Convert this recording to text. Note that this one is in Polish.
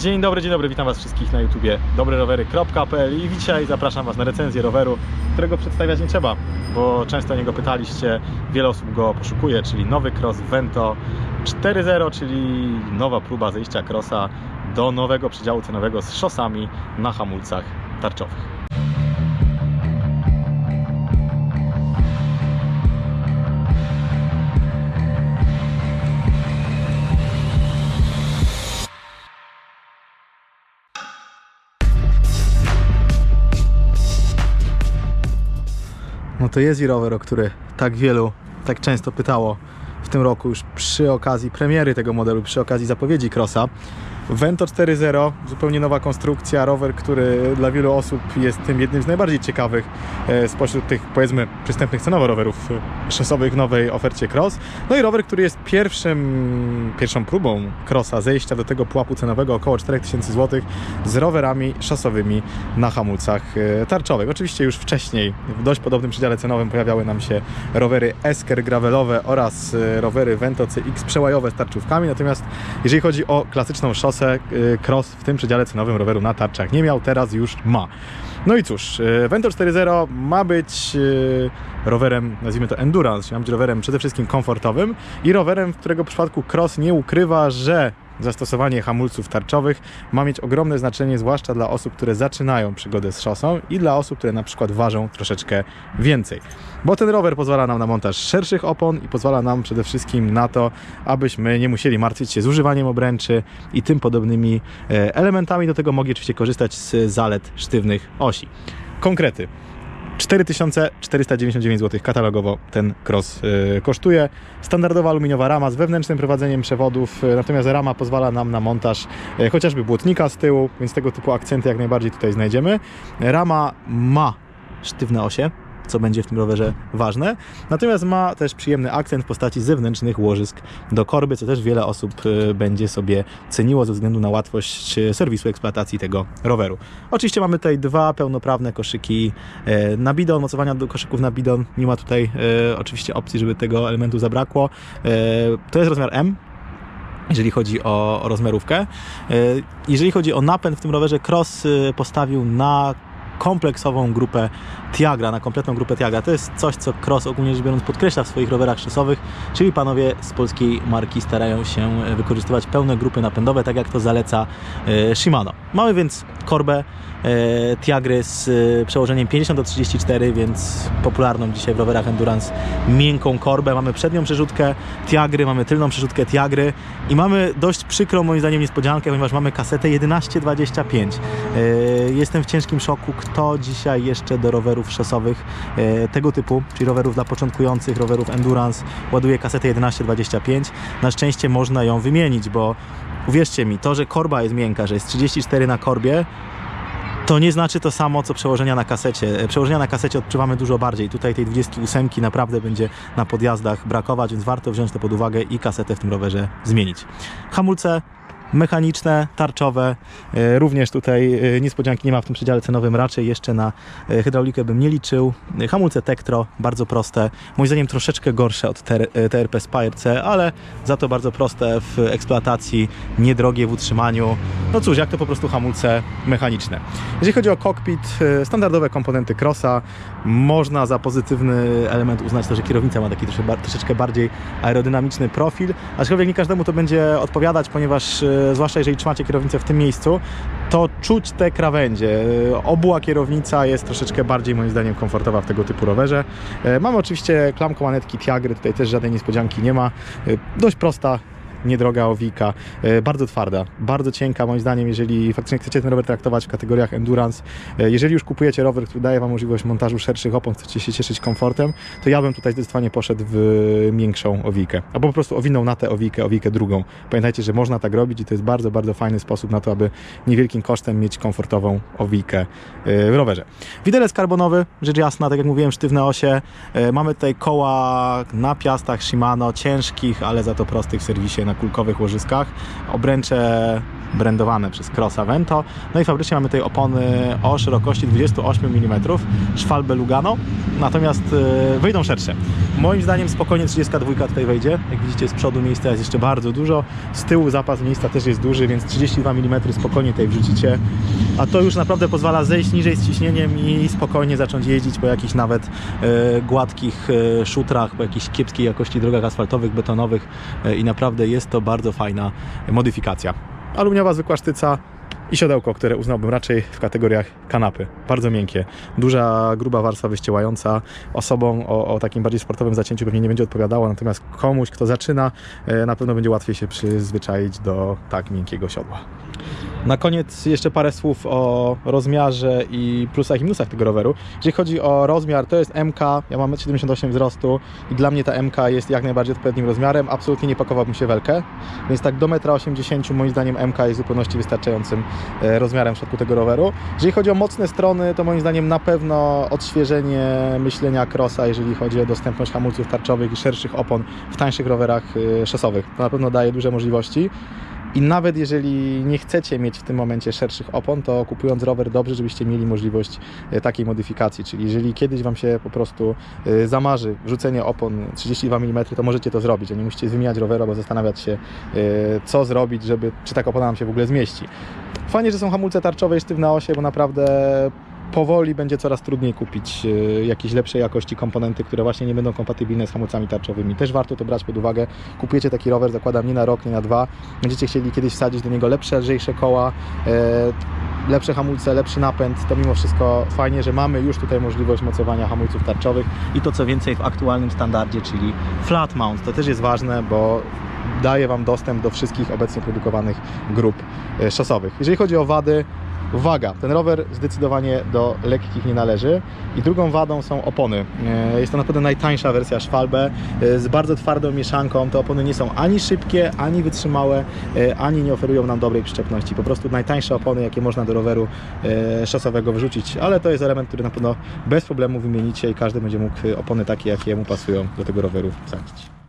Dzień dobry, dzień dobry, witam Was wszystkich na YouTubie dobrerowery.pl i dzisiaj zapraszam Was na recenzję roweru, którego przedstawiać nie trzeba, bo często o niego pytaliście, wiele osób go poszukuje, czyli nowy Cross Vento 4.0, czyli nowa próba zejścia Crossa do nowego przedziału cenowego z szosami na hamulcach tarczowych. No to jest i rower, o który tak wielu, tak często pytało w tym roku już przy okazji premiery tego modelu, przy okazji zapowiedzi Crossa. Vento 4.0, zupełnie nowa konstrukcja, rower, który dla wielu osób jest tym jednym z najbardziej ciekawych e, spośród tych powiedzmy przystępnych cenowo rowerów e, szosowych w nowej ofercie Cross. No i rower, który jest pierwszym, pierwszą próbą Crossa zejścia do tego pułapu cenowego około 4000 zł z rowerami szosowymi na hamulcach e, tarczowych. Oczywiście już wcześniej w dość podobnym przedziale cenowym pojawiały nam się rowery Esker gravelowe oraz rowery Vento CX przełajowe z tarczówkami, natomiast jeżeli chodzi o klasyczną szosę, e, Cross w tym przedziale cenowym roweru na tarczach nie miał, teraz już ma. No i cóż, e, Vento 4.0 ma być e, rowerem, nazwijmy to endurance, czyli ma być rowerem przede wszystkim komfortowym i rowerem, w którego przypadku Cross nie ukrywa, że zastosowanie hamulców tarczowych ma mieć ogromne znaczenie, zwłaszcza dla osób, które zaczynają przygodę z szosą i dla osób, które na przykład ważą troszeczkę więcej. Bo ten rower pozwala nam na montaż szerszych opon i pozwala nam przede wszystkim na to, abyśmy nie musieli martwić się zużywaniem obręczy i tym podobnymi e, elementami. Do tego mogli oczywiście korzystać z zalet sztywnych osi. Konkrety. 4499 zł katalogowo ten cross y, kosztuje. Standardowa aluminiowa rama z wewnętrznym prowadzeniem przewodów, y, natomiast rama pozwala nam na montaż y, chociażby błotnika z tyłu, więc tego typu akcenty jak najbardziej tutaj znajdziemy. Rama ma sztywne osie, co będzie w tym rowerze ważne. Natomiast ma też przyjemny akcent w postaci zewnętrznych łożysk do korby, co też wiele osób y, będzie sobie ceniło ze względu na łatwość y, serwisu eksploatacji tego roweru. Oczywiście mamy tutaj dwa pełnoprawne koszyki e, na bidon, mocowania do koszyków na bidon. Nie ma tutaj oczywiście opcji, żeby tego elementu zabrakło. To jest rozmiar M, jeżeli chodzi o, rozmiarówkę. Jeżeli chodzi o napęd w tym rowerze, Cross y, postawił na kompleksową grupę Tiagra, na kompletną grupę Tiagra. To jest coś, co Cross ogólnie rzecz biorąc podkreśla w swoich rowerach szosowych, czyli panowie z polskiej marki starają się wykorzystywać pełne grupy napędowe, tak jak to zaleca e, Shimano. Mamy więc korbę e, Tiagry z e, przełożeniem 50 do 34, więc popularną dzisiaj w rowerach Endurance miękką korbę. Mamy przednią przerzutkę Tiagry, mamy tylną przerzutkę Tiagry i mamy dość przykrą moim zdaniem niespodziankę, ponieważ mamy kasetę 1125. E, Jestem w ciężkim szoku, kto dzisiaj jeszcze do rowerów szosowych e, tego typu, czyli rowerów dla początkujących, rowerów Endurance, ładuje kasetę 1125. Na szczęście można ją wymienić, bo uwierzcie mi, to, że korba jest miękka, że jest 34 na korbie, to nie znaczy to samo, co przełożenia na kasecie. E, Przełożenia na kasecie odczuwamy dużo bardziej. Tutaj tej 28 naprawdę będzie na podjazdach brakować, więc warto wziąć to pod uwagę i kasetę w tym rowerze zmienić. Hamulce mechaniczne, tarczowe. E, Również tutaj e, niespodzianki nie ma w tym przedziale cenowym. Raczej jeszcze na e, hydraulikę bym nie liczył. Hamulce Tektro, bardzo proste. Moim zdaniem troszeczkę gorsze od TR, TRP Spire C, ale za to bardzo proste w eksploatacji, niedrogie w utrzymaniu. No cóż, jak to po prostu hamulce mechaniczne. Jeżeli chodzi o cockpit, e, standardowe komponenty Crossa, można za pozytywny element uznać to, że kierownica ma taki troszeczkę bardziej aerodynamiczny profil, aczkolwiek nie każdemu to będzie odpowiadać, ponieważ zwłaszcza jeżeli trzymacie kierownicę w tym miejscu, to czuć te krawędzie. E, Obuła kierownica jest troszeczkę bardziej moim zdaniem komfortowa w tego typu rowerze. E, Mamy oczywiście klamką manetki Tiagry, tutaj też żadnej niespodzianki nie ma. E, Dość prosta, niedroga owika, e, bardzo twarda, bardzo cienka moim zdaniem, jeżeli faktycznie chcecie ten rower traktować w kategoriach endurance. E, Jeżeli już kupujecie rower, który daje Wam możliwość montażu szerszych opon, chcecie się cieszyć komfortem, to ja bym tutaj zdecydowanie poszedł w większą owikę, albo po prostu owinął na tę owikę, owikę drugą. Pamiętajcie, że można tak robić i to jest bardzo, bardzo fajny sposób na to, aby niewielkim kosztem mieć komfortową owikę e, w rowerze. Widelec karbonowy, rzecz jasna, tak jak mówiłem, sztywne osie. Mamy tutaj koła na piastach Shimano, ciężkich, ale za to prostych w serwisie na kulkowych łożyskach. Obręcze brandowane przez Crossa Vento. No i fabrycznie mamy tutaj opony o szerokości 28 mm, szwalbę Lugano, natomiast e, wyjdą szersze. Moim zdaniem spokojnie 32 tutaj wejdzie. Jak widzicie z przodu miejsca jest jeszcze bardzo dużo, z tyłu zapas miejsca też jest duży, więc 32 mm spokojnie tutaj wrzucicie. A to już naprawdę pozwala zejść niżej z ciśnieniem i spokojnie zacząć jeździć po jakichś nawet e, gładkich e, szutrach, po jakichś kiepskiej jakości drogach asfaltowych, betonowych e, i naprawdę jest to bardzo fajna modyfikacja. Aluminiowa zwykła sztyca i siodełko, które uznałbym raczej w kategoriach kanapy. Bardzo miękkie. Duża, gruba warstwa wyściełająca. Osobom o, o takim bardziej sportowym zacięciu pewnie nie będzie odpowiadała, natomiast komuś, kto zaczyna, e, na pewno będzie łatwiej się przyzwyczaić do tak miękkiego siodła. Na koniec jeszcze parę słów o rozmiarze i plusach i minusach tego roweru. Jeżeli chodzi o rozmiar, to jest MK, ja mam 1,78 m wzrostu i dla mnie ta MK jest jak najbardziej odpowiednim rozmiarem. Absolutnie nie pakowałbym się w welkę, więc tak do 1,80 m moim zdaniem MK jest w zupełności wystarczającym e, rozmiarem w przypadku tego roweru. Jeżeli chodzi o mocne strony, to moim zdaniem na pewno odświeżenie myślenia Crossa, jeżeli chodzi o dostępność hamulców tarczowych i szerszych opon w tańszych rowerach e, szosowych. To na pewno daje duże możliwości. I nawet jeżeli nie chcecie mieć w tym momencie szerszych opon, to kupując rower dobrze, żebyście mieli możliwość e, takiej modyfikacji. Czyli jeżeli kiedyś Wam się po prostu e, zamarzy wrzucenie opon 32 mm, to możecie to zrobić, a nie musicie wymieniać rowera, bo zastanawiać się, e, co zrobić, żeby, czy taka opona nam się w ogóle zmieści. Fajnie, że są hamulce tarczowe i sztywne osie, bo naprawdę powoli będzie coraz trudniej kupić e, jakieś lepszej jakości komponenty, które właśnie nie będą kompatybilne z hamulcami tarczowymi. Też warto to brać pod uwagę. Kupujecie taki rower, zakładam nie na rok, nie na dwa. Będziecie chcieli kiedyś wsadzić do niego lepsze, lżejsze koła, e, lepsze hamulce, lepszy napęd. To mimo wszystko fajnie, że mamy już tutaj możliwość mocowania hamulców tarczowych i to co więcej w aktualnym standardzie, czyli flat mount. To też jest ważne, bo daje Wam dostęp do wszystkich obecnie produkowanych grup e, szosowych. Jeżeli chodzi o wady, Uwaga, ten rower zdecydowanie do lekkich nie należy. I drugą wadą są opony. E, Jest to naprawdę najtańsza wersja Schwalbe z bardzo twardą mieszanką. Te opony nie są ani szybkie, ani wytrzymałe, e, ani nie oferują nam dobrej przyczepności. Po prostu najtańsze opony, jakie można do roweru e, szosowego wrzucić. Ale to jest element, który na pewno bez problemu wymienicie i każdy będzie mógł opony takie, jakie mu pasują do tego roweru wsadzić.